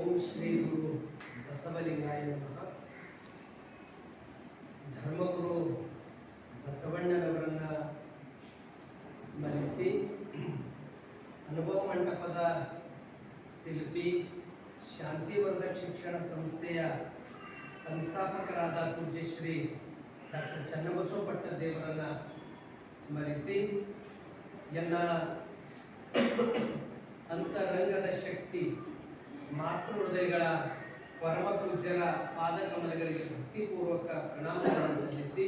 ಓಂ ಶ್ರೀ ಗುರು ಬಸವಲಿಂಗಾಯ ನಮಃ. ಧರ್ಮಗುರು ಬಸವಣ್ಣನವರನ್ನು ಸ್ಮರಿಸಿ ಅನುಭವ ಮಂಟಪದ ಶಿಲ್ಪಿ ಶಾಂತಿವರ್ಧಕ ಶಿಕ್ಷಣ ಸಂಸ್ಥೆಯ ಸಂಸ್ಥಾಪಕರಾದ ಪೂಜ್ಯ ಶ್ರೀ ಡಾಕ್ಟರ್ ಚನ್ನಬಸವ ದೇವರನ್ನು ಸ್ಮರಿಸಿ ಎಲ್ಲ ಅಂತರಂಗದ ಶಕ್ತಿ ಮಾತೃ ಹೃದಯಗಳ ಪರಮ ಪೂಜ್ಯರ ಪಾದಕಮಲಗಳಿಗೆ ಭಕ್ತಿಪೂರ್ವಕ ಪ್ರಣಾಮಗಳನ್ನು ಸಲ್ಲಿಸಿ,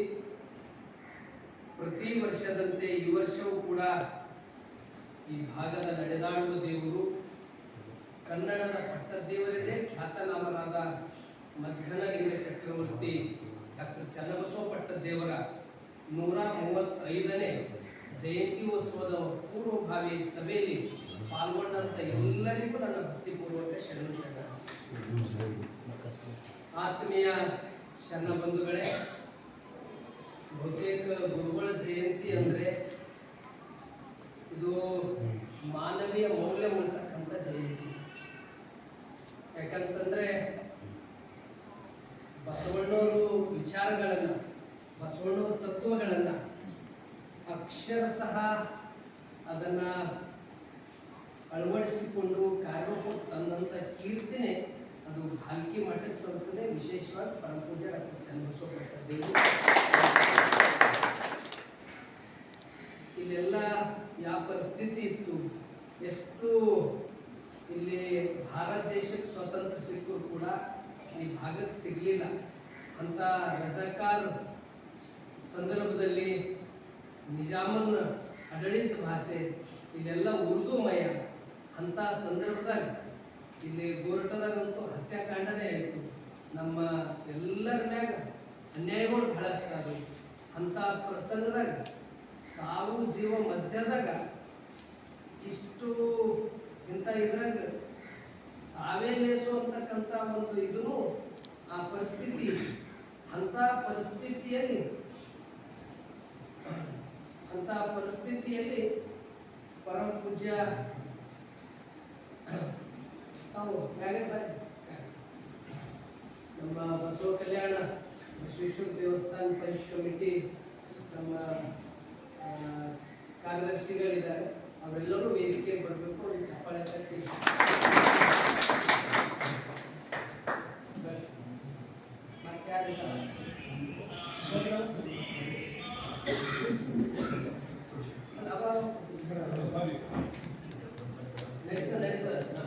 ಪ್ರತಿ ವರ್ಷದಂತೆ ಈ ವರ್ಷವೂ ಕೂಡ ಈ ಭಾಗದ ನಡೆದಾಡುವ ದೇವರು, ಕನ್ನಡದ ಪಟ್ಟದೇವರಲ್ಲೇ ಖ್ಯಾತನಾಮರಾದ ಮಧ್ಯಾಹ್ನಲಿಂಗ ಚಕ್ರವರ್ತಿ ಡಾಕ್ಟರ್ ಚನ್ನಬಸವ ಪಟ್ಟದೇವರ ನೂರ ಮೂವತ್ತೈದನೇ ಜಯಂತ್ಯೋತ್ಸವದ ಪೂರ್ವಭಾವಿ ಸಭೆಯಲ್ಲಿ ಪಾಲ್ಗೊಂಡಂತ ಎಲ್ಲರಿಗೂ ನನ್ನ ಭಕ್ತಿಪೂರ್ವಕ ಶರಣು ಶರಣ. ಆತ್ಮೀಯ ಶರಣ ಬಂಧುಗಳೇ, ಬಹುತೇಕ ಗುರುಗಳ ಜಯಂತಿ ಅಂದ್ರೆ ಇದು ಮಾನವೀಯ ಮೌಲ್ಯ ಮೂಲತಕ್ಕಂಥ ಜಯಂತಿ. ಯಾಕಂತಂದ್ರೆ ಬಸವಣ್ಣವರು ವಿಚಾರಗಳನ್ನ, ಬಸವಣ್ಣವ್ರ ತತ್ವಗಳನ್ನ ಅಕ್ಷರಶಃ ಅದನ್ನ ಅಳವಡಿಸಿಕೊಂಡು ಕಾರ್ಯಕ್ಕೆ ತಂದಂಥ ಕೀರ್ತಿನೇ ಅದು ಭಾಲ್ಕಿ ಮಠಕ್ಕೆ ಸಲ್ಲುತ್ತದೆ ವಿಶೇಷವಾಗಿ ಪರಮಪೂಜೆ ಡಾಕ್ಟರ್ ಚನ್ನಬಸವ ದೇವಿ. ಇಲ್ಲೆಲ್ಲ ಯಾವ ಪರಿಸ್ಥಿತಿ ಇತ್ತು? ಎಷ್ಟು ಇಲ್ಲಿ ಭಾರತ ದೇಶಕ್ಕೆ ಸ್ವಾತಂತ್ರ್ಯ ಸಿಕ್ಕರೂ ಕೂಡ ಈ ಭಾಗಕ್ಕೆ ಸಿಗಲಿಲ್ಲ. ಅಂತ ರಜಾಕಾರ್ ಸಂದರ್ಭದಲ್ಲಿ ನಿಜಾಮನ ಆಡಳಿತ ಭಾಷೆ ಇಲ್ಲೆಲ್ಲ ಉರ್ದುಮಯ ಅಂಥ ಸಂದರ್ಭದಾಗ ಇಲ್ಲಿ ಗೋರಟದಾಗಂತೂ ಹತ್ಯಾಕಾಂಡನೇ ಆಯಿತು. ನಮ್ಮ ಎಲ್ಲರ ಮ್ಯಾಗ ಅನ್ಯಾಯಗಳು ಬಹಳಷ್ಟು ಆಗಲಿ ಅಂಥ ಪ್ರಸಂಗದಾಗ ಸಾವು ಜೀವ ಮಧ್ಯದಾಗ ಇಷ್ಟು ಇಂಥ ಇದ್ರಾಗ ಸಾವೇ ಲೇಸು ಅಂತಕ್ಕಂಥ ಒಂದು ಇದೂ ಆ ಪರಿಸ್ಥಿತಿ. ಅಂಥ ಪರಿಸ್ಥಿತಿಯಲ್ಲಿ ಅಂತ ಪರಿಸ್ಥಿತಿಯಲ್ಲಿ ಪರಮ ಪೂಜ್ಯ ತಾವು. ನಮ್ಮ ಬಸವ ಕಲ್ಯಾಣ ವಿಶ್ವೇಶ್ವರ ದೇವಸ್ಥಾನ ಪಂಚ್ ಕಮಿಟಿ ನಮ್ಮ ಕಾರ್ಯದರ್ಶಿಗಳಿದ್ದಾರೆ ಅವರೆಲ್ಲರೂ ವೇದಿಕೆ ಬರಬೇಕು ಚಪ್ಪಾಳೆ ತಟ್ಟಿ ಬರ್ರಿ. ಮತ್ಯಾರಿದ್ದಾರೆ? ಅಲ್ಲ, ಅವ- ನಡೀತದೆ, ನಡೀತದೆ. ಹಾ.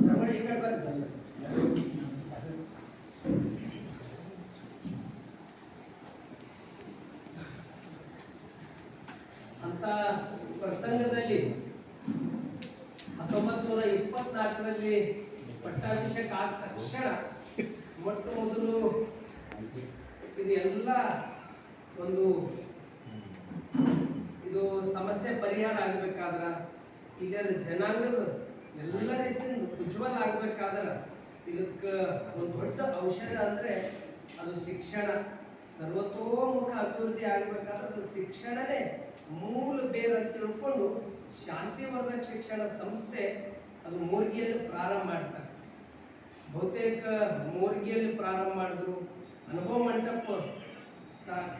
ರಮಣ ಈ ಕಡೆ ಬರ್ರಿ. ಅಂತ ಪ್ರಸಂಗದಲ್ಲಿ ಹತ್ತೊಂಬತ್ತು ನೂರ ಇಪ್ಪತ್ನಾಲ್ಕರಲ್ಲಿ ಪಟ್ಟಾಭಿಷೇಕ ಆದ ತಕ್ಷಣ ಮೊಟ್ಟ ಮೊದಲು ಇದು ಎಲ್ಲ ಒಂದು ಇದು ಸಮಸ್ಯೆ ಪರಿಹಾರ ಆಗ್ಬೇಕಾದ್ರ ಈಗ ಜನಾಂಗದ ಎಲ್ಲ ರೀತಿಯಿಂದ ಉಜ್ವಲ ಆಗ್ಬೇಕಾದ್ರ ಇದಕ್ಕೆ ಒಂದು ದೊಡ್ಡ ಔಷಧ ಅಂದ್ರೆ ಅದು ಶಿಕ್ಷಣ. ಸರ್ವತೋಮುಖ ಅಭಿವೃದ್ಧಿ ಆಗ್ಬೇಕಾದ್ರೆ ಅದು ಶಿಕ್ಷಣನೇ ಮೂಲ ಬೇರೆ ಅಂತ ತಿಳ್ಕೊಂಡು ಶಾಂತಿವರ್ಧಕ ಶಿಕ್ಷಣ ಸಂಸ್ಥೆ ಅದು ಮೂರ್ಗಿಯಲ್ಲಿ ಪ್ರಾರಂಭ ಮಾಡ್ತಾರೆ. ಬಹುತೇಕ ಮೋರ್ಗಿಯಲ್ಲಿ ಪ್ರಾರಂಭ ಮಾಡಿದ್ರು, ಅನುಭವ ಮಂಟಪ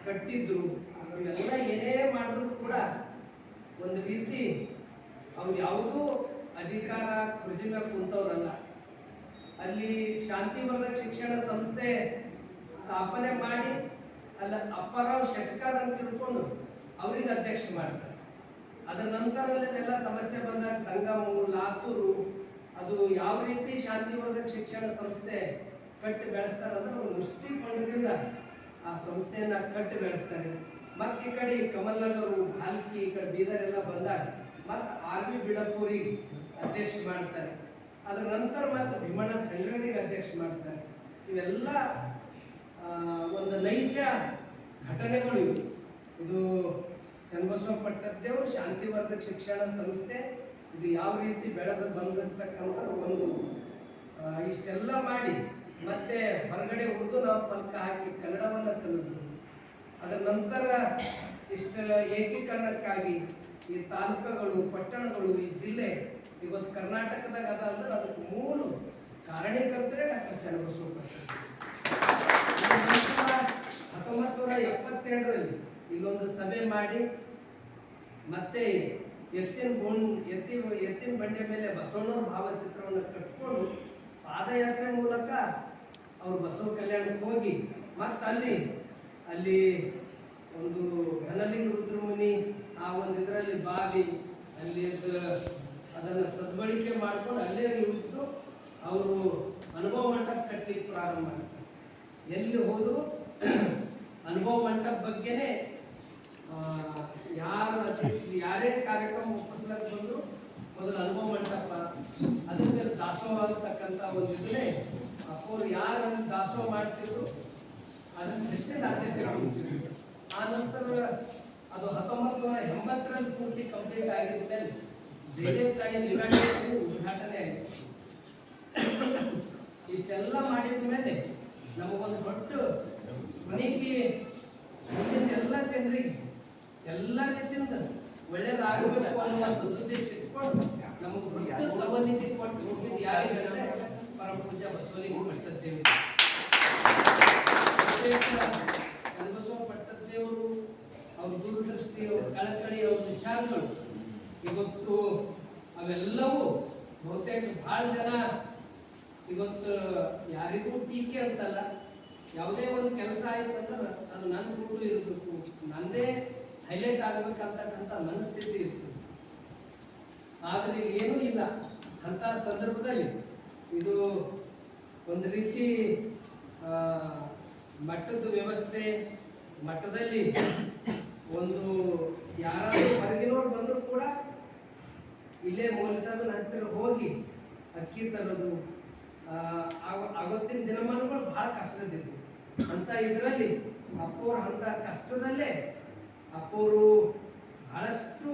ಕಟ್ಟಿದ್ರು ಇವೆಲ್ಲ ಏನೇ ಮಾಡಿದ್ರು ಕೂಡ ಒಂದು ರೀತಿ ಅವ್ರು ಯಾವುದೂ ಅಧಿಕಾರ ಕೃಷಿ ಮೇಲೆ ಕುಂತವ್ರಲ್ಲ. ಅಲ್ಲಿ ಶಾಂತಿವರ್ಧಕ ಶಿಕ್ಷಣ ಸಂಸ್ಥೆ ಸ್ಥಾಪನೆ ಮಾಡಿ, ಅಲ್ಲ ಅಪ್ಪರಾವ್ ಶೆಟ್ಕರ್ ಅಂತ ತಿಳ್ಕೊಂಡು ಅವ್ರಿಗೆ ಅಧ್ಯಕ್ಷ ಮಾಡ್ತಾರೆ. ಅದರ ನಂತರದಲ್ಲೆಲ್ಲ ಸಮಸ್ಯೆ ಬಂದಾಗ ಸಂಗಮು ಲಾತೂರು ಅದು ಯಾವ ರೀತಿ ಶಾಂತಿವರ್ಧಕ ಶಿಕ್ಷಣ ಸಂಸ್ಥೆ ಕಟ್ಟಿ ಬೆಳೆಸ್ತಾರೆ ಅಂದ್ರೆ ಒಂದು ಮುಷ್ಟಿ ಫಂಡದಿಂದ ಆ ಸಂಸ್ಥೆಯನ್ನ ಕಟ್ಟಿ ಬೆಳೆಸ್ತಾರೆ. ಮತ್ತೆ ಈ ಕಡೆ ಕಮಲ್ನಗರು ಭಾಲ್ಕಿ ಈ ಕಡೆ ಬೀದರ್ ಎಲ್ಲ ಬಂದಾಗ ಮತ್ತೆ ಆರ್ ಬಿ ಬಿಡಪುರಿ ಅಧ್ಯಕ್ಷ ಮಾಡ್ತಾರೆ. ಅದರ ನಂತರ ಮತ್ತೆ ಭೀಮಣ್ಣ ಖಂಡ್ರಣಿಗೆ ಅಧ್ಯಕ್ಷ ಮಾಡ್ತಾರೆ. ಇವೆಲ್ಲ ಒಂದು ನೈಜ ಘಟನೆಗಳು ಇವು. ಇದು ಚನ್ನಬಸವ ಪಟ್ಟದ್ದೇವರು ಶಾಂತಿವರ್ಧಕ ಶಿಕ್ಷಣ ಸಂಸ್ಥೆ ಇದು ಯಾವ ರೀತಿ ಬೆಳೆದು ಬಂದಿರ್ತಕ್ಕಂಥ ಒಂದು ಇಷ್ಟೆಲ್ಲ ಮಾಡಿ ಮತ್ತೆ ಹೊರಗಡೆ ಉಳಿದು ನಾವು ಫಲಕ ಹಾಕಿ ಕನ್ನಡವನ್ನು ಕಲಿಸಿದ್ರು ಅದರ ನಂತರ ಇಷ್ಟ ಏಕೀಕರಣಕ್ಕಾಗಿ ಈ ತಾಲೂಕುಗಳು, ಪಟ್ಟಣಗಳು, ಈ ಜಿಲ್ಲೆ, ಇವತ್ತು ಕರ್ನಾಟಕದಾಗ ಅದ ಅಂದ್ರೆ ಅದಕ್ಕೆ ಮೂರು ಕಾರಣೀಕರ್ತರೇ ಡಾಕ್ಟರ್ ಚನ್ನಬಸವ ಹತ್ತೊಂಬತ್ತು ನೂರ ಎಪ್ಪತ್ತೆರಡರಲ್ಲಿ ಇಲ್ಲೊಂದು ಸಭೆ ಮಾಡಿ ಮತ್ತೆ ಎತ್ತಿನ ಗುಂಡ್ ಎತ್ತಿ, ಎತ್ತಿನ ಬಂಡೆ ಮೇಲೆ ಬಸವಣ್ಣವ್ರ ಭಾವಚಿತ್ರವನ್ನು ಕಟ್ಕೊಂಡು ಪಾದಯಾತ್ರೆ ಮೂಲಕ ಅವರು ಬಸವ ಕಲ್ಯಾಣಕ್ಕೆ ಹೋಗಿ ಮತ್ತೆ ಅಲ್ಲಿ ಅಲ್ಲಿ ಒಂದು ಘನಲಿಂಗ ರುದ್ರಮುನಿ, ಆ ಒಂದು ಇದರಲ್ಲಿ ಬಾವಿ, ಅಲ್ಲಿ ಅದನ್ನು ಸದ್ಬಳಕೆ ಮಾಡ್ಕೊಂಡು ಅಲ್ಲೇ ಇದ್ದು ಅವರು ಅನುಭವ ಮಂಟಪ ಕಟ್ಟಲಿಕ್ಕೆ ಪ್ರಾರಂಭ ಮಾಡ್ತಾರೆ ಎಲ್ಲಿ ಹೋದ್ರು ಅನುಭವ ಮಂಟಪ ಬಗ್ಗೆನೇ ಯಾರು ಯಾರೇ ಕಾರ್ಯಕ್ರಮ ಒಪ್ಪಿಸ್ಲಕ್ಕೆ ಬಂದ್ರು ಮೊದಲು ಅನುಭವ ಮಂಟಪ ಅದರಿಂದ ದಾಸೋಹ ಅಂತಕ್ಕಂಥ ಒಂದು ಇದನ್ನೇ ಅಪ್ಪವ್ರು ಯಾರು ದಾಸೋಹ ಮಾಡ್ತಿದ್ರು, ಅದನ್ನು ಹೆಚ್ಚಿನ ಆದ್ಯತೆ. ಆ ನಂತರ ಅದು ಹತ್ತೊಂಬತ್ತು ನೂರ ಎಂಬತ್ತರಲ್ಲಿ ಪೂರ್ತಿ ಕಂಪ್ಲೀಟ್ ಆಗಿದ ಮೇಲೆ ಜಯದೇವ್ ತಾಯಿ ನಿರಾಣಿ ಉದ್ಘಾಟನೆ ಇಷ್ಟೆಲ್ಲ ಮಾಡಿದ ಮೇಲೆ ನಮಗೊಂದು ದೊಡ್ಡ ಮನೆಗೆ ಎಲ್ಲ ಜನರಿಗೆ ಎಲ್ಲ ರೀತಿಯಿಂದ ಒಳ್ಳೇದಾಗಬೇಕು ಅನ್ನುವ ಸದುದ್ದೇಶ ಇಟ್ಕೊಂಡು ನಮಗೆ ದೊಡ್ಡ ಕೊಟ್ಟು ಹೋಗಿದ್ದು ಯಾರಿಗಂದ್ರೆ ಪರಮ ಪೂಜಾ ಬಸವಲಿಂಗ ಪಟ್ಟದ್ದೇವಿ ಬಸವ ಪಟ್ಟದ್ದೇವರು ಅವ್ರ ದೂರದೃಷ್ಟಿ, ಅವ್ರ ಕಳಕಳಿ, ಅವ್ರ ವಿಚಾರಗಳು ಇವತ್ತು ಅವೆಲ್ಲವೂ ಬಹುತೇಕ ಭಾಳ ಜನ ಇವತ್ತು ಯಾರಿಗೂ ಟೀಕೆ ಅಂತಲ್ಲ. ಯಾವುದೇ ಒಂದು ಕೆಲಸ ಆಯ್ತು ಅಂದ್ರೆ ಅದು ನನ್ನ ಗುರುತು ಇರಬೇಕು. ನಂದೇ ಹೈಲೈಟ್ ಆಗಬೇಕಂತಕ್ಕಂಥ ಮನಸ್ಥಿತಿ ಇರ್ತದೆ ಆದರೆ ಏನೂ ಇಲ್ಲ. ಅಂತ ಸಂದರ್ಭದಲ್ಲಿ ಇದು ಒಂದು ರೀತಿ ಮಟ್ಟದ ವ್ಯವಸ್ಥೆ, ಮಟ್ಟದಲ್ಲಿ ಒಂದು ಯಾರಾದರೂ ಹೊರಗಿನವ್ರು ಬಂದರೂ ಕೂಡ ಇಲ್ಲೇ ಮೌಲ್ಯಸಾಬನ ಹತ್ತಿರ ಹೋಗಿ ಅಕ್ಕಿ ತರೋದು ಆವತ್ತಿನ ದಿನಮಾನಗಳು ಭಾಳ ಕಷ್ಟದಿದ್ವು ಅಂತ ಇದರಲ್ಲಿ ಅಪ್ಪೋರು ಅಂತ ಕಷ್ಟದಲ್ಲೇ ಅಪ್ಪೋರು ಬಹಳಷ್ಟು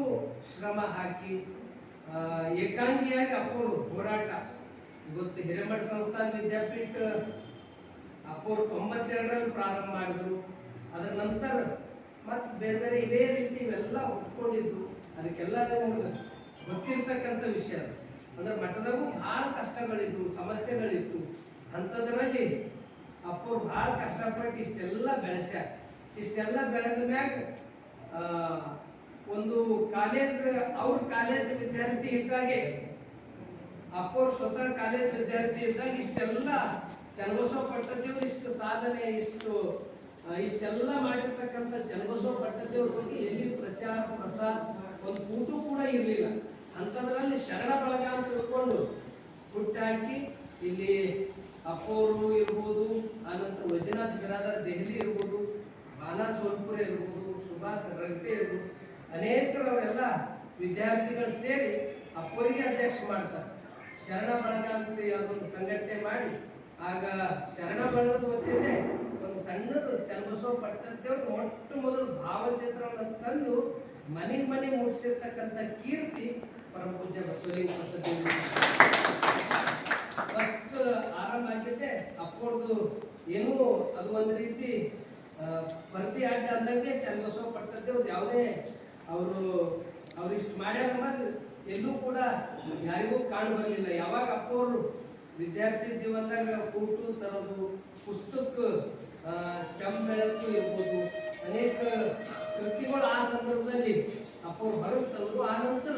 ಶ್ರಮ ಹಾಕಿ ಏಕಾಂಗಿಯಾಗಿ ಅಪ್ಪೋರು ಹೋರಾಟ. ಇವತ್ತು ಹಿರೇಮಠ ಸಂಸ್ಥಾನ ವಿದ್ಯಾಪೀಠ ಅಪ್ಪೋರು ತೊಂಬತ್ತೆರಡರಲ್ಲಿ ಪ್ರಾರಂಭ ಮಾಡಿದ್ರು. ಅದರ ನಂತರ ಮತ್ತೆ ಬೇರೆ ಬೇರೆ ಇದೇ ರೀತಿ ಇವೆಲ್ಲ ಒಪ್ಕೊಂಡಿದ್ರು. ಅದಕ್ಕೆಲ್ಲ ನಿಮ್ಗೆ ಗೊತ್ತಿರ್ತಕ್ಕಂಥ ವಿಷಯ ಅದು. ಅಂದ್ರೆ ಮಠದಾಗೂ ಭಾಳ ಕಷ್ಟಗಳಿದ್ವು ಸಮಸ್ಯೆಗಳಿತ್ತು ಅಂಥದ್ರಲ್ಲಿ ಅಪ್ಪವ್ರು ಭಾಳ ಕಷ್ಟಪಟ್ಟು ಇಷ್ಟೆಲ್ಲ ಬೆಳೆಸ್ಯಾರ. ಇಷ್ಟೆಲ್ಲ ಬೆಳೆದ ಮ್ಯಾಗ ಒಂದು ಕಾಲೇಜ್, ಅವ್ರ ಕಾಲೇಜ್ ವಿದ್ಯಾರ್ಥಿ ಇದ್ದಾಗೆ, ಅಪ್ಪವ್ರು ಸ್ವತಃ ಕಾಲೇಜ್ ವಿದ್ಯಾರ್ಥಿ ಇದ್ದಾಗ ಇಷ್ಟೆಲ್ಲ ಚನ್ನಬಸವ ಪಟ್ಟದೇವ್ರು ಇಷ್ಟು ಸಾಧನೆ, ಇಷ್ಟು ಇಷ್ಟೆಲ್ಲ ಮಾಡಿರ್ತಕ್ಕಂಥ ಚನ್ನಬಸವ ಪಟ್ಟದೇವ್ರ ಬಗ್ಗೆ ಎಲ್ಲಿ ಪ್ರಚಾರ, ಪ್ರಸಾರ, ಒಂದು ಫೋಟೋ ಕೂಡ ಇರಲಿಲ್ಲ. ಅಂಥದ್ರಲ್ಲಿ ಶರಣ ಬಳಗ ಅಂತ ಇಟ್ಕೊಂಡು ಹುಟ್ಟಾಕಿ ಇಲ್ಲಿ ಅಪ್ಪವರು ಇರ್ಬೋದು, ಆನಂತರ ವಜನಾಥ್ ಬಿರಾದರ್ ದೆಹಲಿ ಇರ್ಬೋದು, ಬಾನಾ ಸೋಲ್ಪುರ ಇರ್ಬೋದು ಸುಭಾಷ್ ರಗ್ಡೆ ಅನೇಕರವರೆಲ್ಲ ವಿದ್ಯಾರ್ಥಿಗಳು ಸೇರಿ ಅಪ್ಪರಿಗೆ ಅಧ್ಯಕ್ಷ ಮಾಡ್ತಾರೆ. ಶರಣ ಬಳಗ ಅಂತ ಅದೊಂದು ಸಂಘಟನೆ ಮಾಡಿ, ಆಗ ಶರಣ ಬಳಗದ ಗೊತ್ತಿದೆ ಒಂದು ಸಣ್ಣದು ಚನ್ನಬಸವ ಪಟ್ಟಂತೇವ್ರು ಮೊಟ್ಟ ಮೊದಲು ಭಾವಚಿತ್ರವನ್ನು ತಂದು ಮನೆ ಮನೆ ಮುಗಿಸಿರ್ತಕ್ಕಂಥ ಕೀರ್ತಿ ಪರಮ ಪೂಜ್ಯ ಬಸವಲಿಂಗ ಫಸ್ಟ್ ಆರಂಭ ಆಗಿದ್ದೆ ಅಪ್ಪೋರ್ದು ಏನೂ ಅದು ಒಂದು ರೀತಿ ಪರದಿ ಅಡ್ಡ ಅಂದಂಗೆ ಚನ್ನಬಸವ ಒಂದು ಯಾವುದೇ ಅವರು ಅವ್ರು ಇಷ್ಟು ಮಾಡ್ಯಾರ ಎಲ್ಲೂ ಕೂಡ ಯಾರಿಗೂ ಕಾಣ ಬರಲಿಲ್ಲ. ಯಾವಾಗ ಅಪ್ಪವರು ವಿದ್ಯಾರ್ಥಿ ಜೀವನದಾಗ ಫೋಟೋ ತರೋದು, ಪುಸ್ತಕ ಚಂಬೆಳಕು ಇರ್ಬೋದು, ಅನೇಕ ಕೃತಿಗಳು ಆ ಸಂದರ್ಭದಲ್ಲಿ ಅಪ್ಪವ್ರು ಹೊರಗೆ ತಂದ್ರು ಆ ನಂತರ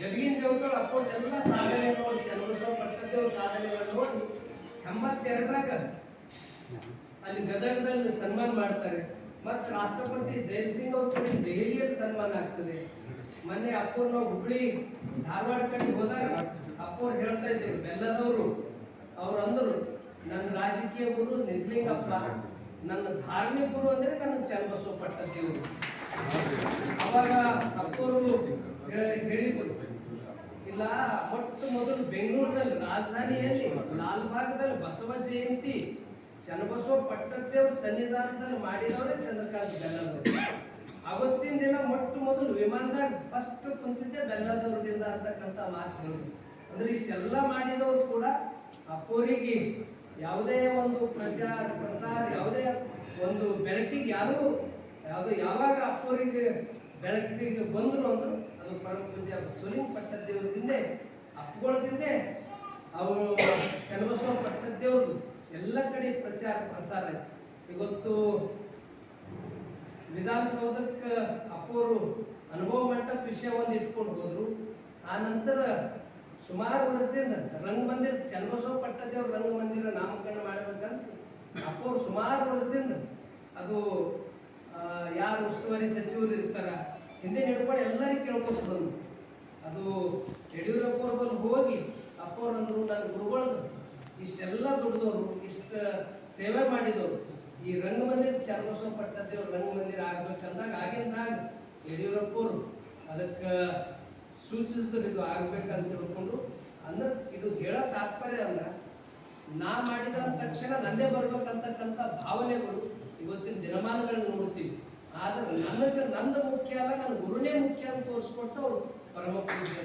ಗದಗಿನ ಅಪ್ಪವ್ರದೆಲ್ಲ ಸಾಧನೆ ನೋಡಿ ಚನ್ನಬಸವ ಪಟ್ಟದ್ದೇವ್ರ ಸಾಧನೆಗಳು ನೋಡಿ, ಎಂಬತ್ತೆರಡರಾಗ ಅಲ್ಲಿ ಗದಗದಲ್ಲಿ ಸನ್ಮಾನ ಮಾಡ್ತಾರೆ. ಮತ್ತು ರಾಷ್ಟ್ರಪತಿ ಜಯಸಿಂಗ್ ಸಿಂಗ್ ಅವ್ರ ದೆಹಲಿಯಲ್ಲಿ ಸನ್ಮಾನ ಆಗ್ತದೆ. ಮೊನ್ನೆ ಅಪ್ಪೋರ್ನ ನಾವು ಹುಬ್ಳಿ ಧಾರವಾಡ ಕಡೆ ಹೋದಾಗ ಅಪ್ಪೋರ್ ಹೇಳ್ತಾ ಇದ್ರು, ಬೆಲ್ಲದವರು. ಅವ್ರು ಅಂದರು ನನ್ನ ರಾಜಕೀಯ ಗುರು ನಿಜಲಿಂಗಪ್ಪ ನನ್ನ ಧಾರ್ಮಿಕ ಗುರು ಅಂದ್ರೆ ನನ್ನ ಚನ್ನಬಸವ ಪಟ್ಟದ್ದು ಅವಾಗ ಅಪ್ಪೋರು ಹೇಳಿದ್ರು, ಇಲ್ಲ, ಮೊಟ್ಟ ಮೊದಲು ಬೆಂಗಳೂರಿನಲ್ಲಿ, ರಾಜಧಾನಿಯಲ್ಲಿ ಲಾಲ್ಬಾಗ್ದಲ್ಲಿ ಬಸವ ಜಯಂತಿ. ಚನ್ನಬಸವ ಪಟ್ಟದೇವ್ರ ಸನ್ನಿಧಾನದಲ್ಲಿ ಮಾಡಿದವರೇ ಚಂದ್ರಕಾಂತ್ ಬೆಲ್ಲದವರು. ಅವತ್ತಿನ ದಿನ ಮೊಟ್ಟ ಮೊದಲು ವಿಮಾನದಾಗ ಫಸ್ಟ್ ಕುಂತಿದ್ದೆ ಬೆಲ್ಲದವ್ರದಿಂದ ಅಂತಕ್ಕಂಥ ಮಾತು ಅಂದ್ರೆ ಇಷ್ಟೆಲ್ಲ ಮಾಡಿದವರು ಕೂಡ ಅಪ್ಪೋರಿಗೆ ಯಾವುದೇ ಒಂದು ಪ್ರಚಾರ, ಪ್ರಸಾರ, ಯಾವುದೇ ಒಂದು ಬೆಳಕಿಗೆ ಯಾರು, ಯಾವುದು ಯಾವಾಗ ಅಪ್ಪೋರಿಗೆ ಬೆಳಕಿಗೆ ಬಂದರು ಅಂದ್ರೆ ಅದು ಪರಮ ಪೂಜೆ ಬಸವಲಿಂಗ ಪಟ್ಟದೇವರಿಂದ ಅಪ್ಪುಗಳದಿಂದೆ ಅವರು ಚನ್ನಬಸವ ಪಟ್ಟದ್ದೇವ್ರದ್ದು ಎಲ್ಲ ಕಡೆ ಪ್ರಚಾರ ಪ್ರಸಾರ ಇವತ್ತು ವಿಧಾನಸೌಧಕ್ಕೆ ಅಪ್ಪೋರು ಅನುಭವ ಮಂಟಪ ವಿಷಯ ಒಂದು ಇಟ್ಕೊಂಡು ಹೋದ್ರು. ಆ ನಂತರ ಸುಮಾರು ವರ್ಷದಿಂದ ರಂಗಮಂದಿರ, ಚನ್ನಬಸವ ಪಟ್ಟದೇವ್ರ ರಂಗಮಂದಿರ ನಾಮಕರಣ ಮಾಡಬೇಕಂತ ಅಪ್ಪೋರು ಸುಮಾರು ವರ್ಷದಿಂದ ಅದು ಯಾರು ಉಸ್ತುವಾರಿ ಸಚಿವರು ಇರ್ತಾರ, ಹಿಂದೆ ಹಿಡ್ಕೊಂಡು ಎಲ್ಲರಿಗೂ ಕೇಳ್ಕೊಂಡು ಬಂದು ಅದು ಯಡಿಯೂರಪ್ಪ ಹೋಗಿ ಅಪ್ಪವ್ರು ನಾನು ನನ್ನ ಗುರುಗಳದು ಇಷ್ಟೆಲ್ಲ ದುಡ್ದವರು, ಇಷ್ಟ ಸೇವೆ ಮಾಡಿದವರು, ಈ ರಂಗಮಂದಿರ ಚನ್ನಬಸವ ಪಟ್ಟದೇವ್ರ ರಂಗಮಂದಿರ ಆಗ್ಬೇಕಂದಾಗ ಆಗಿಂದಾಗ ಯಡಿಯೂರಪ್ಪರು ಅದಕ್ಕೆ ಸೂಚಿಸಿದ್ರು ಇದು ಆಗ್ಬೇಕಂತ ತಿಳ್ಕೊಂಡು ಅಂದ್ರೆ ಇದು ಹೇಳೋ ತಾತ್ಪರ್ಯ ಅಲ್ಲ. ನಾ ಮಾಡಿದ ತಕ್ಷಣ ನಂದೇ ಬರ್ಬೇಕಂತಕ್ಕಂಥ ಭಾವನೆಗಳು ಇವತ್ತಿನ ದಿನಮಾನಗಳನ್ನ ನೋಡ್ತೀವಿ ಆದ್ರೆ ನನಗೆ, ನಂದು ಮುಖ್ಯ ಅಲ್ಲ, ನನ್ನ ಗುರುನೇ ಮುಖ್ಯ ಅಂತ ತೋರಿಸ್ಕೊಟ್ಟು ಅವರು ಪರಮ ಪೂಜೆ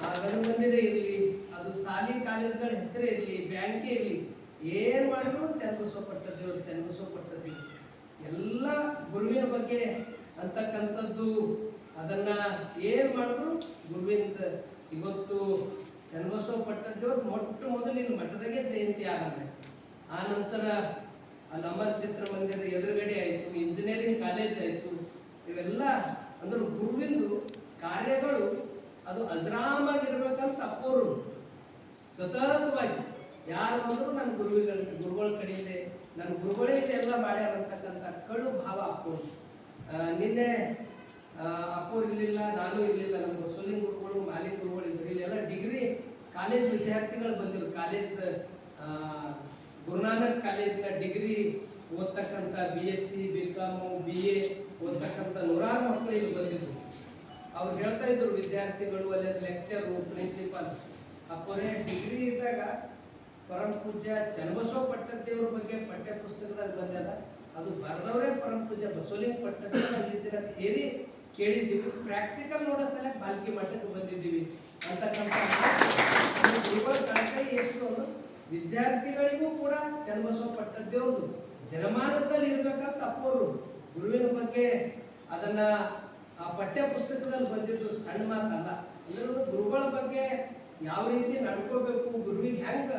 ಆ ರಂಗಮಂದಿರ ಇರಲಿ ಅದು ಸಾಲಿ ಕಾಲೇಜ್ಗಳ ಹೆಸರೇ ಇರಲಿ, ಬ್ಯಾಂಕೇ ಇರಲಿ, ಏನು ಮಾಡಿದ್ರು ಚನ್ಮಿಸೋ ಪಟ್ಟದ್ದು ಅವ್ರು ಚನ್ನಬಸವ ಪಟ್ಟದ್ದು ಎಲ್ಲ ಗುರುವಿನ ಬಗ್ಗೆ ಅಂತಕ್ಕಂಥದ್ದು, ಅದನ್ನ ಏನ್ ಮಾಡಿದ್ರು ಗುರುವಿನ ಇವತ್ತು ಚನ್ನಬಸವ ಅವ್ರು ಮೊಟ್ಟ ಮೊದಲು ಇಲ್ಲಿ ಮಠದಾಗೆ ಜಯಂತಿ ಆಗಲ್ಲ ಆ ನಂತರ ಅಲ್ಲಿ ಅಮರ್ ಚಿತ್ರಮಂದಿರ ಎದುರುಗಡೆ ಆಯಿತು ಇಂಜಿನಿಯರಿಂಗ್ ಕಾಲೇಜ್ ಆಯಿತು. ಇವೆಲ್ಲ ಅಂದ್ರೆ ಗುರುವಿಂದು ಕಾರ್ಯಗಳು ಅದು ಅಜರಾಮಾಗಿರ್ಬೇಕಂತ ಅಪ್ಪೋರು ಸತತವಾಗಿ ಯಾರು ಬಂದರೂ ನನ್ನ ಗುರುವಿಗಳ ಗುರುಗಳ ಕಡೆಯಿಂದ, ನನ್ನ ಗುರುಗಳೇ ಎಲ್ಲ ಮಾಡ್ಯಾರ ಅಂತಕ್ಕಂಥ ಕಡು ಭಾವ ಅಪ್ಪೋರು. ನಿನ್ನೆ ಅಪ್ಪು ಇರಲಿಲ್ಲ, ನಾನು ಇರಲಿಲ್ಲ, ನಮ್ಮ ಬಸವಲಿಂಗ ಗುರುಗಳು, ಮಾಲಿಕ್ ಗುರುಗಳು ಇದ್ರು. ಇಲ್ಲೆಲ್ಲ ಡಿಗ್ರಿ ಕಾಲೇಜ್ ವಿದ್ಯಾರ್ಥಿಗಳು ಬಂದಿರು ಕಾಲೇಜ್ ಗುರುನಾನಕ್ ಕಾಲೇಜಿನ degree ಓದ್ತಕ್ಕಂಥ B S C B com B A ಓದ್ತಕ್ಕಂಥ ನೂರಾರು ಮಕ್ಕಳು ಇಲ್ಲಿ ಬಂದಿದ್ರು. ಅವ್ರು ಹೇಳ್ತಾ ಇದ್ರು, ವಿದ್ಯಾರ್ಥಿಗಳು ಅಲ್ಲಿ ಲೆಕ್ಚರು ಪ್ರಿನ್ಸಿಪಾಲ್ ಅಪ್ಪರೇ ಡಿಗ್ರಿ ಇದ್ದಾಗ ಪರಮ ಪೂಜ್ಯ ಚನ್ನಬಸವ ಪಟ್ಟದೇವ್ರ ಬಗ್ಗೆ ಪಠ್ಯ ಪುಸ್ತಕದಾಗ ಬಂದದ. ಅದು ಬರೆದವರೇ ಪರಮ ಪೂಜ್ಯ, ಬಸವಲಿಂಗ ಪಟ್ಟದೇವ್ರ ಥೇರಿ ಕೇಳಿದ್ದೀವಿ. ಪ್ರಾಕ್ಟಿಕಲ್ ನೋಡೋ ಸಲ ಬಾಲ್ಕಿ ಮಠಕ್ಕೆ ಬಂದಿದ್ದೀವಿ. ಅಂತಕ್ಕಂಥ ಎಷ್ಟು ವಿದ್ಯಾರ್ಥಿಗಳಿಗೂ ಕೂಡ ಚನ್ನಬಸವ ಪಟ್ಟದ್ದೇವ್ರದು ಜನಮಾನಸದಲ್ಲಿ ಇರ್ಬೇಕಂತ ಅಪ್ಪವರು ಗುರುವಿನ ಬಗ್ಗೆ ಅದನ್ನ ಆ ಪಠ್ಯ ಪುಸ್ತಕದಲ್ಲಿ ಬಂದಿದ್ದು ಸಣ್ಣ ಮಾತಲ್ಲ. ಗುರುಗಳ ಬಗ್ಗೆ ಯಾವ ರೀತಿ ನಡ್ಕೋಬೇಕು ಗುರುವಿಗೆ ಹೆಂಗ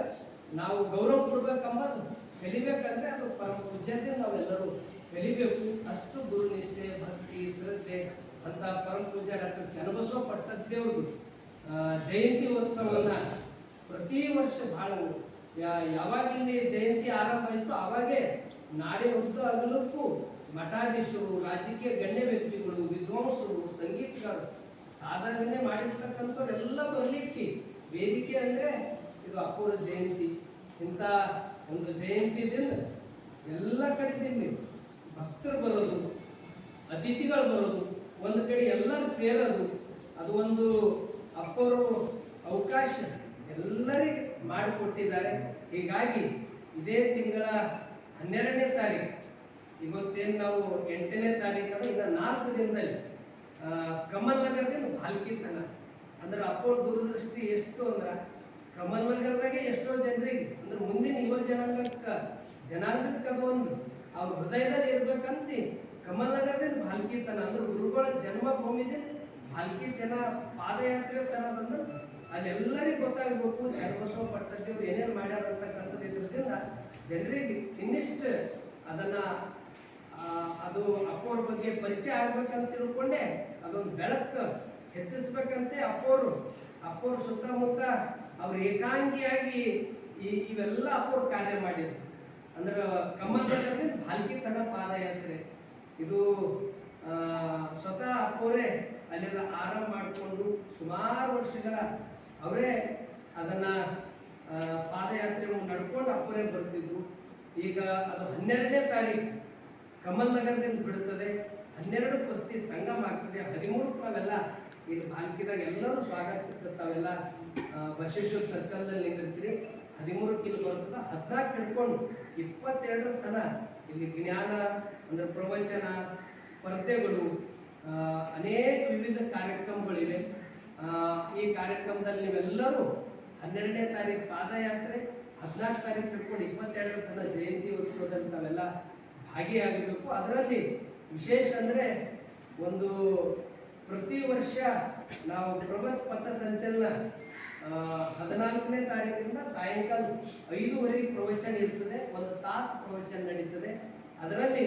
ನಾವು ಗೌರವ ಕೊಡ್ಬೇಕಂಬದು ಕಲಿಬೇಕಂದ್ರೆ ಅದು ಪರಮ ಪೂಜ್ಯತೆ ನಾವೆಲ್ಲರೂ ಕಲಿಬೇಕು. ಅಷ್ಟು ಗುರು ನಿಷ್ಠೆ ಭಕ್ತಿ ಶ್ರದ್ಧೆ ಅಂತ ಪರಮ ಪೂಜ್ಯ ಡಾಕ್ಟರ್ ಚನ್ನಬಸವ ಪಟ್ಟದ್ದೇವ್ರದು ಆ, ಜಯಂತಿ ಉತ್ಸವವನ್ನ ಪ್ರತಿ ವರ್ಷ ಬಹಳ ಯಾವಾಗಿಂದ ಜಯಂತಿ ಆರಂಭ ಆಯಿತು ಆವಾಗೇ ನಾಡಿ ಹೊತ್ತು ಅಗಲಕ್ಕೂ ಮಠಾಧೀಶರು ರಾಜಕೀಯ ಗಣ್ಯ ವ್ಯಕ್ತಿಗಳು ವಿದ್ವಾಂಸರು ಸಂಗೀತಗಾರರು ಸಾಧನೆ ಮಾಡಿರ್ತಕ್ಕಂಥವ್ರೆಲ್ಲ ಬರಲಿಕ್ಕೆ ವೇದಿಕೆ ಅಂದ್ರೆ ಇದು ಅಪ್ಪೂರ ಜಯಂತಿ. ಇಂಥ ಒಂದು ಜಯಂತಿ ದಿನ ಎಲ್ಲ ಕಡೆದಿಂದ ಭಕ್ತರು ಬರೋದು, ಅತಿಥಿಗಳು ಬರೋದು, ಒಂದು ಕಡೆ ಎಲ್ಲರೂ ಸೇರೋದು, ಅದು ಒಂದು ಅಪ್ಪರು ಅವಕಾಶ ಎಲ್ಲರಿಗೆ ಮಾಡಿಕೊಟ್ಟಿದ್ದಾರೆ. ಹೀಗಾಗಿ ಇದೇ ತಿಂಗಳ ಹನ್ನೆರಡನೇ ತಾರೀಕು, ಇವತ್ತೇನು ನಾವು ಎಂಟನೇ ತಾರೀಕು ಇನ್ನು ನಾಲ್ಕು ದಿನದಲ್ಲಿ ಕಮಲ್ ನಗರದಿಂದ ಬಾಲ್ಕಿ ತನ ಅಂದ್ರೆ ಅಪ್ಪೋರ್ ದೂರದೃಷ್ಟಿ ಎಷ್ಟು ಅಂದ್ರೆ ಕಮಲ್ ನಗರದಾಗೆ ಎಷ್ಟೋ ಜನರಿಗೆ, ಅಂದ್ರೆ ಮುಂದಿನ ಯುವ ಜನಾಂಗಕ್ಕೆ ಜನಾಂಗಕ್ಕೆ ಒಂದು ಅವ್ರ ಹೃದಯದಲ್ಲಿ ಇರ್ಬೇಕಂತ ಕಮಲ್ ನಗರದಿಂದ ಭಾಲ್ಕಿ ತನ ಅಂದ್ರೆ ಗುರುಗಳ ಜನ್ಮಭೂಮಿದೆ ಭಾಲ್ಕಿ ಜನ ಪಾದಯಾತ್ರೆ ತನದಂದ್ರೆ ಅಲ್ಲೆಲ್ಲರಿಗೂ ಗೊತ್ತಾಗಬೇಕು ಚರ್ಮಸೋ ಪಟ್ಟದೇವ್ರು ಏನೇನು ಮಾಡ್ಯಾರ ಅಂತಕ್ಕಂಥದ್ದು ಇದ್ರದಿಂದ ಜನರಿಗೆ ಇನ್ನಿಷ್ಟು ಅದನ್ನ ಅದು ಅಪ್ಪೋರ್ ಬಗ್ಗೆ ಪರಿಚಯ ಆಗ್ಬೇಕಂತ ತಿಳ್ಕೊಂಡೆ. ಅದೊಂದು ಬೆಳಕು ಹೆಚ್ಚಿಸ್ಬೇಕಂತೆ ಅಪ್ಪೋರು ಅಪ್ಪೋರ್ ಸುತ್ತಮುತ್ತ ಅವ್ರು ಏಕಾಂಗಿಯಾಗಿ ಈ ಇವೆಲ್ಲ ಅಪ್ಪೋರ್ ಕಾರ್ಯ ಮಾಡಿದ್ರು. ಅಂದ್ರೆ ಕಮಲದಲ್ಲಿ ಬಾಲ್ಕಿ ತನ ಪಾದಯಾತ್ರೆ ಇದು ಸ್ವತಃ ಅಪ್ಪೋರೇ ಅಲ್ಲೆಲ್ಲ ಆರಾಮ ಮಾಡಿಕೊಂಡು ಸುಮಾರು ವರ್ಷಗಳ ಅವರೇ ಅದನ್ನ ಪಾದಯಾತ್ರೆ ನಡ್ಕೊಂಡು ಅಪ್ಪರೇ ಬರ್ತಿದ್ರು. ಈಗ ಅದು ಹನ್ನೆರಡನೇ ತಾರೀಕು. ಕಮಲ್ ನಗರದಿಂದ ಬಿಡುತ್ತದೆ. ಹನ್ನೆರಡು ಕುಸ್ತಿ ಸಂಗಮ ಆಗ್ತದೆ. ಹದಿಮೂರು ನಾವೆಲ್ಲ ಇಲ್ಲಿ ಬಾಲ್ಕಿದಾಗ ಎಲ್ಲರೂ ಸ್ವಾಗತ ತಾವೆಲ್ಲ ಬಸವೇಶ್ವರ ಸರ್ಕಲ್ನಲ್ಲಿ ನಿಂತಿರ್ತೀರಿ ಹದಿಮೂರು ಕಿಲೋ ಬರ್ತದ. ಹದಿನಾಲ್ಕು ಹಿಡ್ಕೊಂಡು ಇಪ್ಪತ್ತೆರಡರ ತನ ಇಲ್ಲಿ ಜ್ಞಾನ, ಅಂದ್ರೆ ಪ್ರವಚನ, ಸ್ಪರ್ಧೆಗಳು ಅನೇಕ ವಿವಿಧ ಕಾರ್ಯಕ್ರಮಗಳಿವೆ. ಈ ಕಾರ್ಯಕ್ರಮದಲ್ಲಿ ನೀವೆಲ್ಲರೂ ಹನ್ನೆರಡನೇ ತಾರೀಕು ಪಾದಯಾತ್ರೆ, ಹದಿನಾಲ್ಕು ತಾರೀಕು ಹಿಡ್ಕೊಂಡು ಇಪ್ಪತ್ತೆರಡರ ತನ ಜಯಂತಿ ಉತ್ಸವದಲ್ಲಿ ತಾವೆಲ್ಲ ಭಾಗಿಯಾಗಬೇಕು. ಅದರಲ್ಲಿ ವಿಶೇಷ ಅಂದರೆ ಒಂದು ಪ್ರತಿ ವರ್ಷ ನಾವು ಪ್ರಬತ್ ಪತ್ರ ಸಂಚಲನ ಆ, ಹದಿನಾಲ್ಕನೇ ತಾರೀಕಿಂದ ಸಾಯಂಕಾಲ ಐದೂವರೆಗೆ ಪ್ರವಚನ ಇರ್ತದೆ ಒಂದು ತಾಸು ಪ್ರವಚನ ನಡೀತದೆ. ಅದರಲ್ಲಿ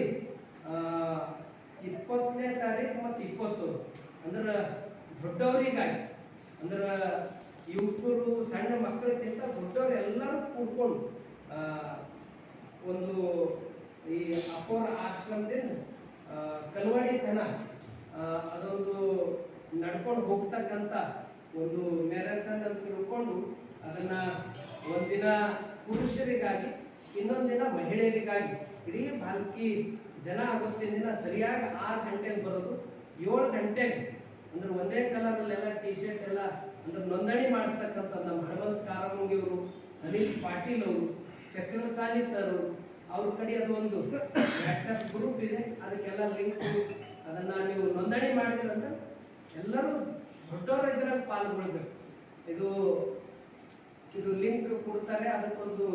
ಇಪ್ಪತ್ತನೇ ತಾರೀಕು ಮತ್ತು ಇಪ್ಪತ್ತು ಅಂದ್ರೆ ದೊಡ್ಡವರಿಗಾಗಿ ಅಂದ್ರೆ ಯುವಕರು ಸಣ್ಣ ಮಕ್ಕಳಿಗಿಂತ ದೊಡ್ಡವರು ಎಲ್ಲರೂ ಕೂಡ್ಕೊಂಡು ಒಂದು ಈ ಅಪೋರ ಆಶ್ರಮದಿಂದ ಕಲ್ವಾಡಿತನ ಅದೊಂದು ನಡ್ಕೊಂಡು ಹೋಗ್ತಕ್ಕಂಥ ಒಂದು ಮ್ಯಾರಥಾನ್ ಅಂತ ತಿಳ್ಕೊಂಡು ಅದನ್ನ ಒಂದಿನ ಪುರುಷರಿಗಾಗಿ ಇನ್ನೊಂದಿನ ದಿನ ಮಹಿಳೆಯರಿಗಾಗಿ, ಇಡೀ ಬಾಲ್ಕಿ ಜನ ಅವತ್ತಿನ ದಿನ ಸರಿಯಾಗಿ ಆರು ಗಂಟೆಗೆ ಬರೋದು, ಏಳು ಗಂಟೆಗೆ. ಅಂದ್ರೆ ಒಂದೇ ಕಲರಲ್ಲೆಲ್ಲ ಟಿ ಶರ್ಟ್ ಎಲ್ಲ ಅಂದ್ರೆ ನೋಂದಣಿ ಮಾಡಿಸ್ತಕ್ಕಂಥ ನಮ್ಮ ಹನುಮಂತ ಕಾರಮಂಗಿ ಅವರು, ಅನಿಲ್ ಪಾಟೀಲ್ ಅವರು, ಚಕ್ರಸಾಲಿ ಸರ್ ಅವರು, ಅವ್ರ ಕಡೆ ಅದು ಒಂದು ವಾಟ್ಸಪ್ ಗ್ರೂಪ್ ಇದೆ. ಅದಕ್ಕೆಲ್ಲ ಲಿಂಕ್ ಅದನ್ನ ನೀವು ನೋಂದಣಿ ಮಾಡಿದ್ರಂದ್ರೆ ಎಲ್ಲರೂ ದೊಡ್ಡವರು ಇದ್ರಲ್ಲಿ ಪಾಲ್ಗೊಳ್ಬೇಕು. ಇದು ಇದು ಲಿಂಕ್ ಕೊಡ್ತಾರೆ ಅದಕ್ಕೊಂದು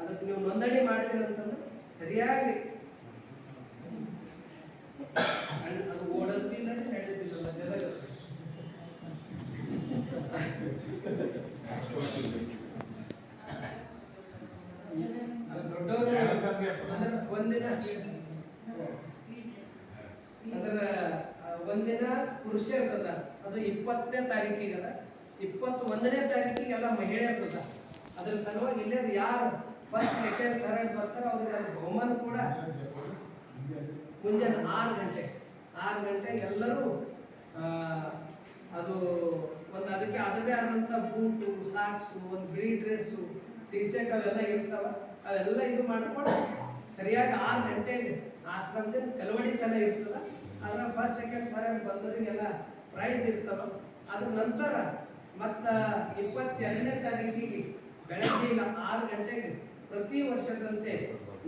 ಅದಕ್ಕೆ ನೀವು ನೋಂದಣಿ ಮಾಡಿದ್ರಂತಂದ್ರೆ ಸರಿಯಾಗಿ ಅದ್- ಓಡೋದು ಮಧ್ಯದಾಗ ಅದು ದೊಡ್ಡವರು ಅಂದ್ರೆ ಒಂದಿನ. ಅಂದ್ರೆ ಆ, ಪುರುಷ ಇರ್ತದ ಅದು ಇಪ್ಪತ್ತನೇ ತಾರೀಕಿಗೆ ಅದ ಇಪ್ಪತ್ತು ಒಂದನೇ ತಾರೀಕಿಗೆ ಎಲ್ಲ ಮಹಿಳೆ ಇರ್ತದ. ಅದ್ರ ಸಲುವಾಗಿ ಇಲ್ಲೇ ಯಾರು ಫಸ್ಟ್ ಸೆಕೆಂಡ್ ಥರ್ಡ್ ಬರ್ತಾರ ಅವ್ರಿಗೆ ಬಹುಮಾನ ಕೂಡ ಮುಂಜಾನೆ ಆರು ಗಂಟೆ. ಆರು ಗಂಟೆಗೆ ಎಲ್ಲರೂ ಅದು ಒಂದು ಅದಕ್ಕೆ ಅದರದೇ ಆದಂಥ ಬೂಟು ಸಾಕ್ಸು ಒಂದು ಬಿಳಿ ಡ್ರೆಸ್ಸು ಟಿ ಶರ್ಟ್ ಅವೆಲ್ಲ ಇರ್ತಾವ ಅವೆಲ್ಲ ಇದು ಮಾಡಿಕೊಂಡು ಸರಿಯಾಗಿ ಆರು ಗಂಟೆಗೆ ಆಶ್ರಮದಿಂದ ತನಕ ಇರ್ತದ. ಅದ್ರ ಫಸ್ಟ್ ಸೆಕೆಂಡ್ ಥರ್ಡ್ ಬಂದವರಿಗೆಲ್ಲ ಪ್ರೈಸ್ ಇರ್ತವೆ. ಅದ್ರ ನಂತರ ಮತ್ತು ಇಪ್ಪತ್ತೆರಡನೇ ತಾರೀಕಿಗೆ ಬೆಳಗ್ಗೆ ಆರು ಗಂಟೆಗೆ ಪ್ರತಿ ವರ್ಷದಂತೆ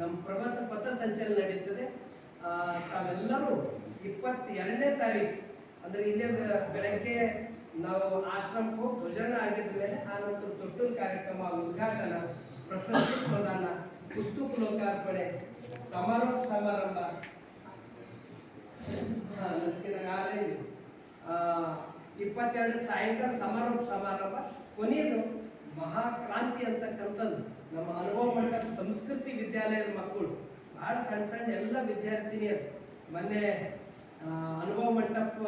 ನಮ್ಮ ಪ್ರಬಂಧ ಪಥ ಸಂಚಲನ ನಡೀತದೆ. ತಾವೆಲ್ಲರೂ ಇಪ್ಪತ್ತೆರಡನೇ ತಾರೀಕು, ಅಂದ್ರೆ ಇಲ್ಲೇ ಬೆಳಗ್ಗೆ ನಾವು ಆಶ್ರಮಕ್ಕೂ ಭೋಜನ ಆಗಿದ ಮೇಲೆ ಆ ನಂತರ ತೊಟ್ಟು ಕಾರ್ಯಕ್ರಮ ಉದ್ಘಾಟನ, ಪ್ರಶಸ್ತಿ ಪ್ರದಾನ, ಪುಸ್ತಕ ಲೋಕಾರ್ಪಣೆ, ಸಮಾರೋಪ ಸಮಾರಂಭ. ಹಾ, ಆದರೆ ಇಪ್ಪತ್ತೆರಡು ಸಾಯಂಕಾಲ ಸಮಾರೋಪ ಸಮಾರಂಭ ಕೊನೆಯದು ಮಹಾಕ್ರಾಂತಿ ಅಂತಕ್ಕಂಥದ್ದು ನಮ್ಮ ಅನುಭವ ಮಂಟಪ ಸಂಸ್ಕೃತಿ ವಿದ್ಯಾಲಯದ ಮಕ್ಕಳು. ಭಾಳ ಸಣ್ಣ ಸಣ್ಣ ಎಲ್ಲ ವಿದ್ಯಾರ್ಥಿನಿಯರು. ಮೊನ್ನೆ ಅನುಭವ ಮಂಟಪ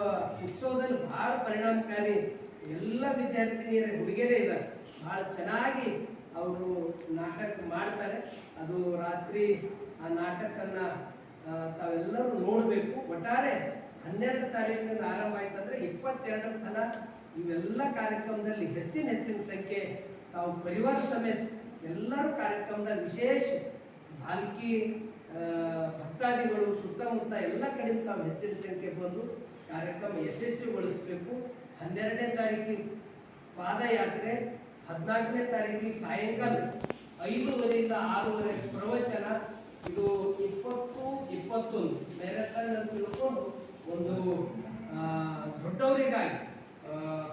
ಉತ್ಸವದಲ್ಲಿ ಭಾಳ ಪರಿಣಾಮಕಾರಿ ಎಲ್ಲ ವಿದ್ಯಾರ್ಥಿನಿಯರ ಹುಡುಗಿಯರೇ ಇದ್ದಾರೆ. ಬಹಳ ಚೆನ್ನಾಗಿ ಅವರು ನಾಟಕ ಮಾಡ್ತಾರೆ. ಅದು ರಾತ್ರಿ ಆ ನಾಟಕನ್ನ ತಾವೆಲ್ಲರೂ ನೋಡಬೇಕು. ಒಟ್ಟಾರೆ ಹನ್ನೆರಡು ತಾರೀಕಿನಿಂದ ಆರಂಭ ಆಯ್ತಂದ್ರೆ ಇಪ್ಪತ್ತೆರಡರ ತನ ಇವೆಲ್ಲ ಕಾರ್ಯಕ್ರಮದಲ್ಲಿ ಹೆಚ್ಚಿನ ಹೆಚ್ಚಿನ ಸಂಖ್ಯೆ ತಾವು ಪರಿವಾರ ಸಮೇತ ಎಲ್ಲರೂ ಕಾರ್ಯಕ್ರಮದಲ್ಲಿ ವಿಶೇಷ ಬಾಲ್ಕಿ ಭಕ್ತಾದಿಗಳು, ಸುತ್ತಮುತ್ತ ಎಲ್ಲ ಕಡೆ ತಾವು ಹೆಚ್ಚಿನ ಸಂಖ್ಯೆ ಬಂದು ಕಾರ್ಯಕ್ರಮ ಯಶಸ್ವಿಗೊಳಿಸಬೇಕು. ಹನ್ನೆರಡನೇ ತಾರೀಕಿಗೆ ಪಾದಯಾತ್ರೆ, ಹದಿನಾಲ್ಕನೇ ತಾರೀಕಿಗೆ ಸಾಯಂಕಾಲ ಐದೂವರೆಯಿಂದ ಆರೂವರೆ ಪ್ರವಚನ ಇದು ಇಪ್ಪತ್ತು, ಇಪ್ಪತ್ತೊಂದು. ಮ್ಯಾರಥಾನ್ ಅಂತ ತಿಳ್ಕೊಂಡು ಒಂದು ದೊಡ್ಡವರಿಗಾಗಿ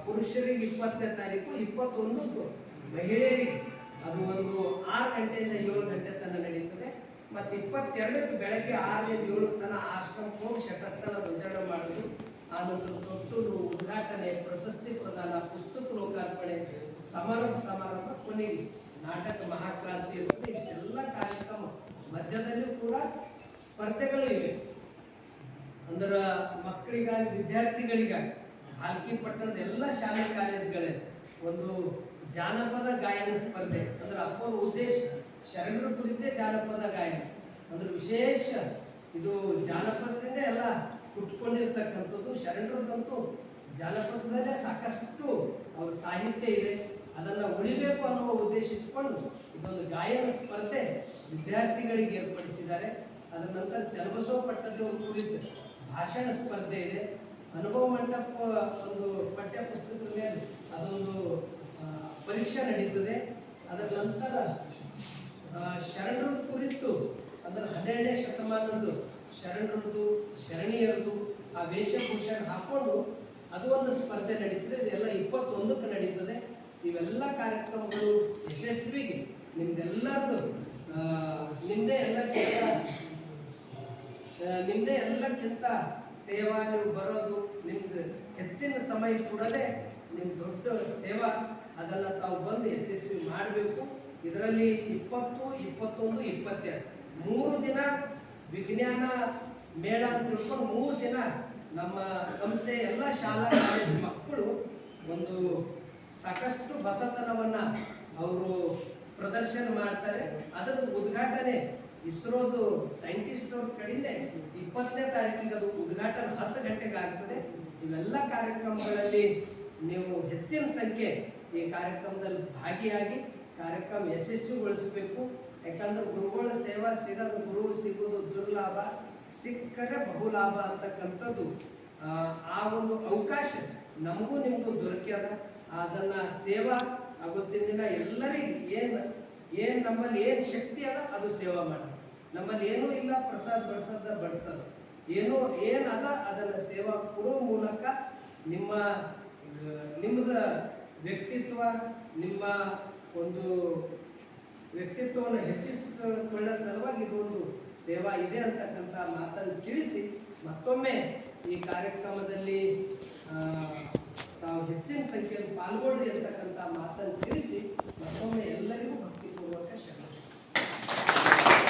ಪುರುಷರಿಗೆ ಇಪ್ಪತ್ತನೇ ತಾರೀಕು, ಇಪ್ಪತ್ತೊಂದು ಮಹಿಳೆಯರಿಗೆ. ಅದು ಒಂದು ಆರು ಗಂಟೆಯಿಂದ ಏಳು ಗಂಟೆ ತನಕ ನಡೀತದೆ. ಮತ್ತು ಇಪ್ಪತ್ತೆರಡಕ್ಕೆ ಬೆಳಗ್ಗೆ ಆರರಿಂದ ಏಳು ತನಕ ಆಶ್ರಮ ಹೋಗಿ ಶತಸ್ಥಳ ಧ್ವಜಾರೋಹಣ ಮಾಡೋದು ಆ ನಂತರ ಉದ್ಘಾಟನೆ, ಪ್ರಶಸ್ತಿ ಪ್ರದಾನ, ಪುಸ್ತಕ ಲೋಕಾರ್ಪಣೆ, ಸಮಾರಂಭ ಸಮಾರಂಭ, ಕೊನೆಗೆ ನಾಟಕ ಮಹಾಕ್ರಾಂತಿ ಇಷ್ಟೆಲ್ಲ ಕಾರ್ಯಕ್ರಮ. ಮಧ್ಯದಲ್ಲಿ ಕೂಡ ಸ್ಪರ್ಧೆಗಳು ಇವೆ ಅಂದ್ರೆ ಮಕ್ಕಳಿಗಾಗಿ, ವಿದ್ಯಾರ್ಥಿಗಳಿಗಾಗಿ, ಹಾಲ್ಕಿ ಪಟ್ಟಣದ ಎಲ್ಲ ಶಾಲೆ ಕಾಲೇಜ್ಗಳೇ ಒಂದು ಜಾನಪದ ಗಾಯನ ಸ್ಪರ್ಧೆ. ಅಂದ್ರೆ ಅಪ್ಪರ ಉದ್ದೇಶ. ಶರಣರು ಕುರಿತೇ ಜಾನಪದ ಗಾಯನ. ಅಂದ್ರೆ ವಿಶೇಷ ಇದು ಜಾನಪದದಿಂದ ಎಲ್ಲ ಹುಟ್ಕೊಂಡಿರ್ತಕ್ಕಂಥದ್ದು ಶರಣರದಂತೂ ಜಾನಪದದಲ್ಲೇ ಸಾಕಷ್ಟು ಅವ್ರ ಸಾಹಿತ್ಯ ಇದೆ. ಅದನ್ನ ಉಳಿಬೇಕು ಅನ್ನುವ ಉದ್ದೇಶ ಇಟ್ಕೊಂಡು ಇದೊಂದು ಗಾಯನ ಸ್ಪರ್ಧೆ ವಿದ್ಯಾರ್ಥಿಗಳಿಗೆ ಏರ್ಪಡಿಸಿದ್ದಾರೆ. ಅದರ ನಂತರ ಚನ್ನಬಸವ ಒಂದು ಕುರಿತು ಭಾಷಣ ಸ್ಪರ್ಧೆ ಇದೆ. ಅನುಭವ ಮಂಟಪ ಒಂದು ಪಠ್ಯ ಪುಸ್ತಕದ ಮೇಲೆ ಅದೊಂದು ಪರೀಕ್ಷೆ ನಡೀತದೆ. ಅದರ ನಂತರ ಶರಣರು ಕುರಿತು ಅದರ ಹನ್ನೆರಡನೇ ಶತಮಾನದ್ದು ಶರಣರದ್ದು ಶರಣೀಯರದು ಆ ವೇಷಭೂಷಣ ಹಾಕೊಂಡು ಅದು ಒಂದು ಸ್ಪರ್ಧೆ ನಡೀತದೆ. ಇದೆಲ್ಲ ಇಪ್ಪತ್ತೊಂದಕ್ಕೆ ನಡೀತದೆ. ಇವೆಲ್ಲ ಕಾರ್ಯಕ್ರಮಗಳು ಯಶಸ್ವಿಗೆ ನಿಮ್ದೆಲ್ಲರದು ಆ, ನಿಮ್ದೇ ಎಲ್ಲಕ್ಕಿಂತ ನಿಮ್ಮದೇ ಎಲ್ಲಕ್ಕಿಂತ ಸೇವಾ ನೀವು ಬರೋದು ನಿಮ್ದು ಹೆಚ್ಚಿನ ಸಮಯ ಕೂಡಲೇ ನಿಮ್ಮ ದೊಡ್ಡ ಸೇವಾ ಅದನ್ನು ತಾವು ಬಂದು ಯಶಸ್ವಿ ಮಾಡಬೇಕು. ಇದರಲ್ಲಿ ಇಪ್ಪತ್ತು ಇಪ್ಪತ್ತೊಂದು ಇಪ್ಪತ್ತೆರಡು. ಮೂರು ದಿನ ವಿಜ್ಞಾನ ಮೇಳ ಅಂತ ತಿಳ್ಕೊಂಡು ಮೂರು ದಿನ ನಮ್ಮ ಸಂಸ್ಥೆಯ ಎಲ್ಲ ಶಾಲಾ ಮಕ್ಕಳು ಒಂದು ಸಾಕಷ್ಟು ಹೊಸತನವನ್ನ ಅವರು ಪ್ರದರ್ಶನ ಮಾಡ್ತಾರೆ. ಅದರ ಉದ್ಘಾಟನೆ ಇಸ್ರೋದು ಸೈಂಟಿಸ್ಟ್ ಅವ್ರ ಕಡೆಯಿಂದ ಇಪ್ಪತ್ತನೇ ತಾರೀಕಿಗೆ ಅದು ಉದ್ಘಾಟನೆ ಹತ್ತು ಗಂಟೆಗೆ ಆಗ್ತದೆ. ಇವೆಲ್ಲ ಕಾರ್ಯಕ್ರಮಗಳಲ್ಲಿ ನೀವು ಹೆಚ್ಚಿನ ಸಂಖ್ಯೆ ಈ ಕಾರ್ಯಕ್ರಮದಲ್ಲಿ ಭಾಗಿಯಾಗಿ ಕಾರ್ಯಕ್ರಮ ಯಶಸ್ವಿಗೊಳಿಸಬೇಕು. ಯಾಕಂದ್ರೆ ಗುರುಗಳ ಸೇವಾ ಸಿಗದ ಗುರು ಸಿಗೋದು ದುರ್ಲಾಭ ಸಿಕ್ಕರೆ ಬಹುಲಾಭ ಅಂತಕ್ಕಂಥದ್ದು ಆ, ಆ ಒಂದು ಅವಕಾಶ ನಮಗೂ ನಿಮಗೂ ದೊರಕ್ಯದ. ಅದನ್ನ ಸೇವಾ ಆಗುತ್ತಿನ ದಿನ ಎಲ್ಲರಿಗೂ ಏನು ಏನು ನಮ್ಮಲ್ಲಿ ಏನು ಶಕ್ತಿ ಅದ, ಅದು ಸೇವಾ ಮಾಡಿ. ನಮ್ಮಲ್ಲಿ ಏನೂ ಇಲ್ಲ, ಪ್ರಸಾದ ಬಡಿಸದ ಬಡಿಸೋದು ಏನೋ ಏನದ ಅದನ್ನ ಸೇವಾ ಕೊಡುವ ಮೂಲಕ ನಿಮ್ಮ ನಿಮ್ಮದ ವ್ಯಕ್ತಿತ್ವ, ನಿಮ್ಮ ಒಂದು ವ್ಯಕ್ತಿತ್ವವನ್ನು ಹೆಚ್ಚಿಸಿಕೊಳ್ಳೋ ಸಲುವಾಗಿ ಇದೊಂದು ಸೇವಾ ಇದೆ ಅಂತಕ್ಕಂಥ ಮಾತನ್ನು ತಿಳಿಸಿ ಮತ್ತೊಮ್ಮೆ ಈ ಕಾರ್ಯಕ್ರಮದಲ್ಲಿ ತಾವು ಹೆಚ್ಚಿನ ಸಂಖ್ಯೆಯಲ್ಲಿ ಪಾಲ್ಗೊಳ್ಳಿ ಅಂತಕ್ಕಂಥ ಮಾತನ್ನು ತಿಳಿಸಿ ಮತ್ತೊಮ್ಮೆ ಎಲ್ಲರಿಗೂ ಭಕ್ತಿ ಪೂರ್ವಕ ಶಕ್ತಿ